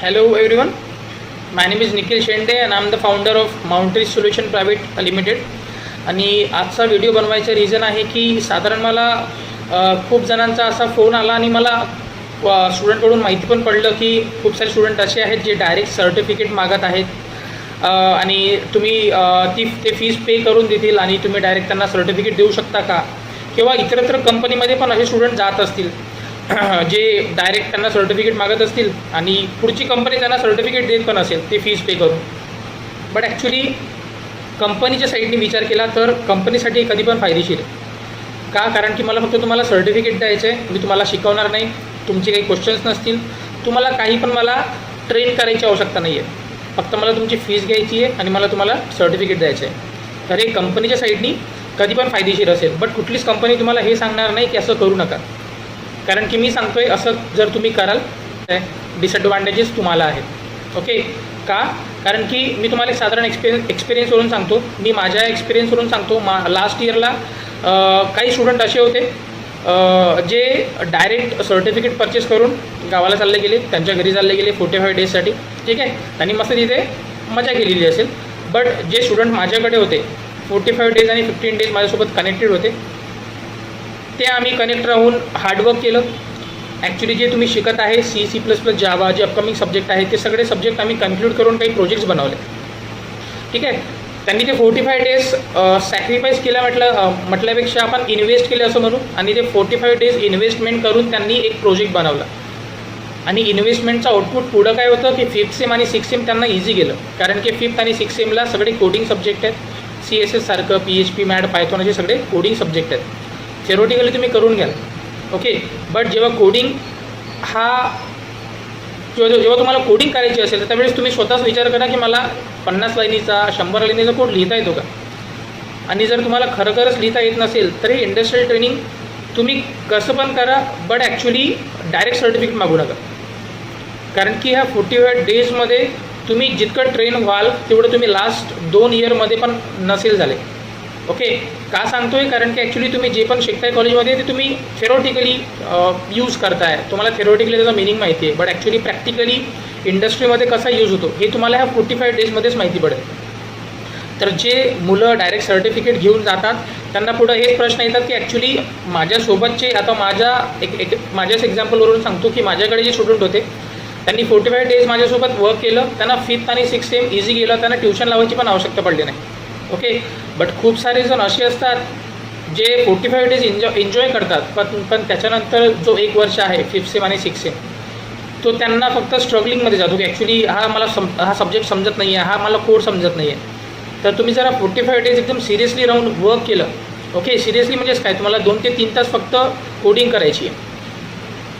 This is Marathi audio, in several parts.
Hello everyone, my name is Nikhil Shende and I'm the founder of Mountain Solution Private Limited. आणि आजचा व्हिडिओ बनवायचं रिझन आहे की साधारण मला खूप जणांचा असा फोन आला आणि मला स्टुडंटकडून माहिती पण पडलं की खूप सारे स्टुडंट असे आहेत जे डायरेक्ट सर्टिफिकेट मागत आहेत. आणि तुम्ही ती ते फीज पे करून देतील आणि तुम्ही डायरेक्ट त्यांना सर्टिफिकेट देऊ शकता का? किंवा इतरत्र कंपनीमध्ये पण असे स्टुडंट जात असतील. जे डायरेक्ट त्यांना सर्टिफिकेट मागत असतील आणि पुढची कंपनी त्यांना सर्टिफिकेट देत पण असेल ते फीस पे करून. बट ॲक्च्युली कंपनीच्या साईडने विचार केला तर कंपनीसाठी कधी पण फायदेशीर आहे. का? कारण की मला फक्त तुम्हाला सर्टिफिकेट द्यायचं आहे मी तुम्हाला शिकवणार नाही तुमचे काही क्वेश्चन्स नसतील तुम्हाला काही पण मला ट्रेन करायची आवश्यकता नाही आहे फक्त मला तुमची फीस घ्यायची आहे आणि मला तुम्हाला सर्टिफिकेट द्यायचं आहे तर हे कंपनीच्या साईडनी कधी पण फायदेशीर असेल. बट कुठलीच कंपनी तुम्हाला हे सांगणार नाही की असं करू नका. कारण की मी सांगतोय असं जर तुम्ही कराल डिसएडव्हान्टेजेस तुम्हाला आहेत. ओके का? कारण की मी तुम्हाला एक साधारण एक्सपिरियन्स एक्सपिरियन्सवरून सांगतो. मी माझ्या एक्सपिरियन्सवरून सांगतो. मा लास्ट इयरला काही स्टुडंट असे होते जे डायरेक्ट सर्टिफिकेट परचेस करून गावाला चालले गेले त्यांच्या घरी चालले गेले फोर्टी फाय डेजसाठी ठीक आहे? त्यांनी मस्त तिथे मजा केलेली असेल. बट जे स्टुडंट माझ्याकडे होते फोर्टी फाईव्ह डेज आणि फिफ्टीन डेज माझ्यासोबत कनेक्टेड होते ते आम्ही कनेक्ट राहून हार्डवर्क केलं. ॲक्च्युली जे तुम्ही शिकत आहे C C plus plus Java जे अपकमिंग सब्जेक्ट आहे ते सगळे सब्जेक्ट आम्ही कन्क्लूड करून काही प्रोजेक्ट्स बनवले. ठीक आहे? त्यांनी ते फोर्टी फाय डेज सॅक्रिफाईस केल्या म्हटलं म्हटल्यापेक्षा आपण इन्व्हेस्ट केले असं म्हणू. आणि ते फोर्टी फाय डेज इन्व्हेस्टमेंट करून त्यांनी एक प्रोजेक्ट बनवला. आणि इन्व्हेस्टमेंटचं आउटपुट पुढं काय होतं की फिफ्थ सेम आणि सिक्स सेम त्यांना इझी गेलं. कारण की फिफ्थ आणि सिक्स सेमला सगळे कोडिंग सब्जेक्ट आहेत. सी एस एस सारखं पी एच पी मॅड पायथॉन असे सगळे कोडिंग सब्जेक्ट आहेत. थेरोटिकली तुम्ही करून घ्याल. ओके बट जेव्हा कोडिंग हा किंवा जेव्हा तुम्हाला कोडिंग करायची असेल तर त्यावेळेस तुम्ही स्वतःच विचार करा की मला पन्नास लाईनीचा शंभर लाईनीचा कोड लिहिता येतो का? आणि जर तुम्हाला खरोखरच लिहिता येत नसेल तर हे इंडस्ट्रियल ट्रेनिंग तुम्ही कसं पण करा बट ॲक्च्युली डायरेक्ट सर्टिफिकेट मागू नका. कारण की ह्या फोर्टी फाय डेजमध्ये तुम्ही जितकं ट्रेन व्हाल तेवढं तुम्ही लास्ट दोन इयरमध्ये पण नसेल झाले. ओके का सांगतोय? कारण की ॲक्च्युली तुम्ही जे पण शिकताय कॉलेजमध्ये ते तुम्ही थेरोटिकली यूज करताय. तुम्हाला थेरोटिकली त्याचा मिनिंग माहिती आहे. बट ॲक्च्युली प्रॅक्टिकली इंडस्ट्रीमध्ये कसा यूज होतो हे तुम्हाला ह्या फोर्टी फाय डेजमध्येच माहिती पडेल. तर जे मुलं डायरेक्ट सर्टिफिकेट घेऊन जातात त्यांना पुढं हेच प्रश्न येतात की ॲक्च्युली माझ्यासोबतचे आता माझ्या एक एक माझ्याच एक्झाम्पलवरून सांगतो की माझ्याकडे जे स्टुडंट होते त्यांनी फोर्टी फाय डेज माझ्यासोबत वर्क केलं त्यांना फिफ्थ आणि सिक्स सेम इझी गेलं त्यांना ट्युशन लावायची पण आवश्यकता पडली नाही. ओके बट खूप सारे जण असे असतात जे forty five days enjoy enjoy करतात. पण पण त्याच्यानंतर जो एक वर्ष आहे फिफ्थ सेम आणि सिक्स सेम तो त्यांना फक्त स्ट्रगलिंगमध्ये जातो. की ॲक्च्युली हा मला सम हा सब्जेक्ट समजत नाही आहे हा मला कोड समजत नाही आहे तर तुम्ही जरा फोर्टी फाईव्ह डेज एकदम सिरियसली राहून वर्क केलं. ओके सिरियसली म्हणजेच काय? तुम्हाला दोन ते तीन तास फक्त कोडिंग करायची आहे.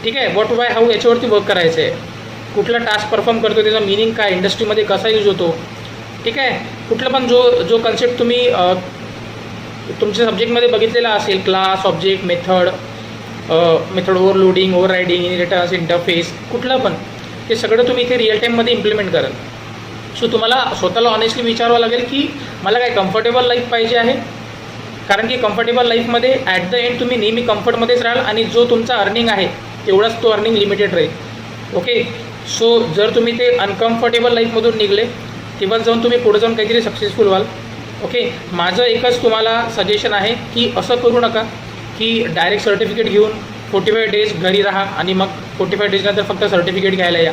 ठीक आहे? वॉट वाय हाऊ याच्यावरती वर्क करायचं आहे कुठला टास्क परफॉर्म करतो त्याचा मिनिंग काय? इंडस्ट्रीमध्ये कसा यूज होतो? ठीक आहे. कुठलं पण जो जो कन्सेप्ट तुम्ही तुमच्या सब्जेक्टमध्ये बघितलेला असेल class object method method overloading overriding inheritance interface कुठलं पण ते सगळं तुम्ही इथे रिअल टाईममध्ये इम्प्लिमेंट कराल. सो तुम्हाला स्वतःला ऑनेस्टली विचारावं लागेल की मला काय कम्फर्टेबल लाईफ पाहिजे आहे? कारण की कम्फर्टेबल लाईफमध्ये ॲट द एंड तुम्ही नेहमी कम्फर्टमध्येच राहाल आणि जो तुमचा अर्निंग आहे तेवढाच तो अर्निंग लिमिटेड राहील. ओके सो जर तुम्ही ते अनकम्फर्टेबल लाईफमधून निघले तेव्हा जाऊन तुम्ही पुढे जाऊन काहीतरी सक्सेसफुल व्हाल. ओके माझं एकच तुम्हाला सजेशन आहे की असं करू नका की डायरेक्ट सर्टिफिकेट घेऊन फोर्टी फाय डेज घरी राहा आणि मग फोर्टी फाय डेजनंतर फक्त सर्टिफिकेट घ्यायला या.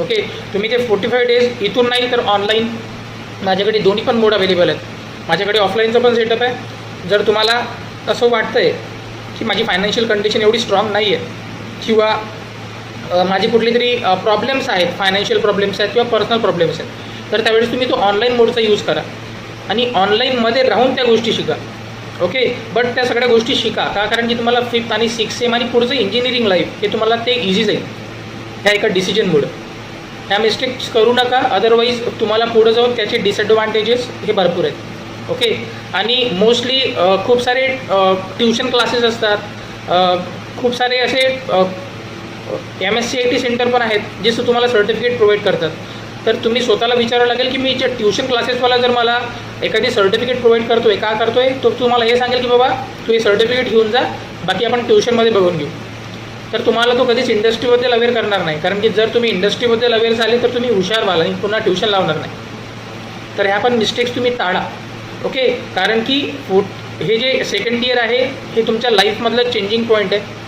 ओके तुम्ही ते फोर्टी फाय डेज इथून नाही तर ऑनलाईन माझ्याकडे दोन्ही पण मोड अवेलेबल आहेत. माझ्याकडे ऑफलाईनचं पण सेटअप आहे. जर तुम्हाला असं वाटतं आहे की माझी फायनान्शियल कंडिशन एवढी स्ट्रॉंग नाही आहे किंवा माझी माझे कुठले तरी प्रॉब्लेम्स आहेत फायनान्शियल प्रॉब्लेम्स आहेत किंवा पर्सनल प्रॉब्लेम्स आहेत तर त्यावेळेस तुम्ही तो ऑनलाईन मोडचा यूज करा. आणि ऑनलाईनमध्ये राहून त्या गोष्टी शिका. ओके बट त्या सगळ्या गोष्टी शिका. का? कारण की तुम्हाला फिफ्थ आणि सिक्स सेम आणि पुढचं इंजिनिअरिंग लाईफ हे तुम्हाला ते इझी जाईल. ह्या एका डिसिजनमुळं ह्या मिस्टेक्स करू नका. अदरवाईज तुम्हाला पुढं जाऊन त्याचे डिसएडव्हान्टेजेस हे भरपूर आहेत. ओके आणि मोस्टली खूप सारे ट्युशन क्लासेस असतात. खूप सारे असे M S C I T centre पण आहेत जे तुम्हाला सर्टिफिकेट प्रोव्हाइड करतात. तर तुम्ही स्वतःला विचारावं लागेल की मी जे ट्युशन क्लासेसवाला जर मला एखादी सर्टिफिकेट प्रोव्हाइड करतोय का करतोय तो तुम्हाला हे सांगेल की बाबा तू हे सर्टिफिकेट घेऊन जा बाकी आपण ट्युशनमध्ये बघून घेऊ. तर तुम्हाला तो कधीच इंडस्ट्रीबद्दल अवेअर करणार नाही. कारण की जर तुम्ही इंडस्ट्रीबद्दल अवेअर झाले तर तुम्ही हुशार व्हाल आणि पुन्हा ट्युशन लावणार नाही. तर ह्या पण मिस्टेक्स तुम्ही टाळा. ओके कारण की फुट हे जे सेकंड इयर आहे हे तुमच्या लाईफमधलं चेंजिंग पॉईंट आहे.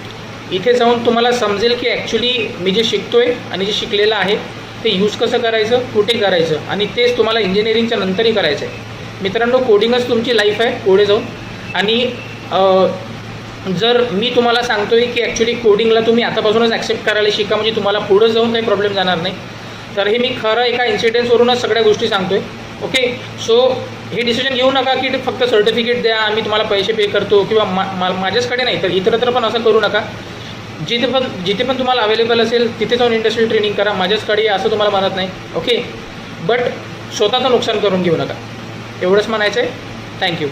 इथे जाऊन तुम्हाला समजेल की ॲक्च्युली मी जे शिकतो आहे आणि जे शिकलेलं आहे ते यूज कसं करायचं? कुठे करायचं. आणि तेच तुम्हाला इंजिनिअरिंगच्या नंतरही करायचं आहे मित्रांनो कोडिंगच तुमची लाईफ आहे पुढे जाऊन. आणि जर मी तुम्हाला सांगतो आहे की ॲक्च्युली कोडिंगला तुम्ही आतापासूनच ॲक्सेप्ट करायला शिका म्हणजे तुम्हाला पुढं जाऊन काही प्रॉब्लेम जाणार नाही. तर हे मी खरं एका इन्सिडेंट्सवरूनच सगळ्या गोष्टी सांगतो आहे ओके सो हे डिसिजन घेऊ नका की फक्त सर्टिफिकेट द्या आम्ही तुम्हाला पैसे पे करतो किंवा मा मा माझ्याचकडे नाही तर इतरत्र पण असं करू नका. जिथे पण जिथे पण तुम्हाला अवेलेबल असेल तिथे जाऊन इंडस्ट्रियल ट्रेनिंग करा. माझ्याचकडे आहे असं तुम्हाला म्हणत नाही. ओके बट स्वतःचं नुकसान करून घेऊ नका. एवढंच म्हणायचं आहे थँक्यू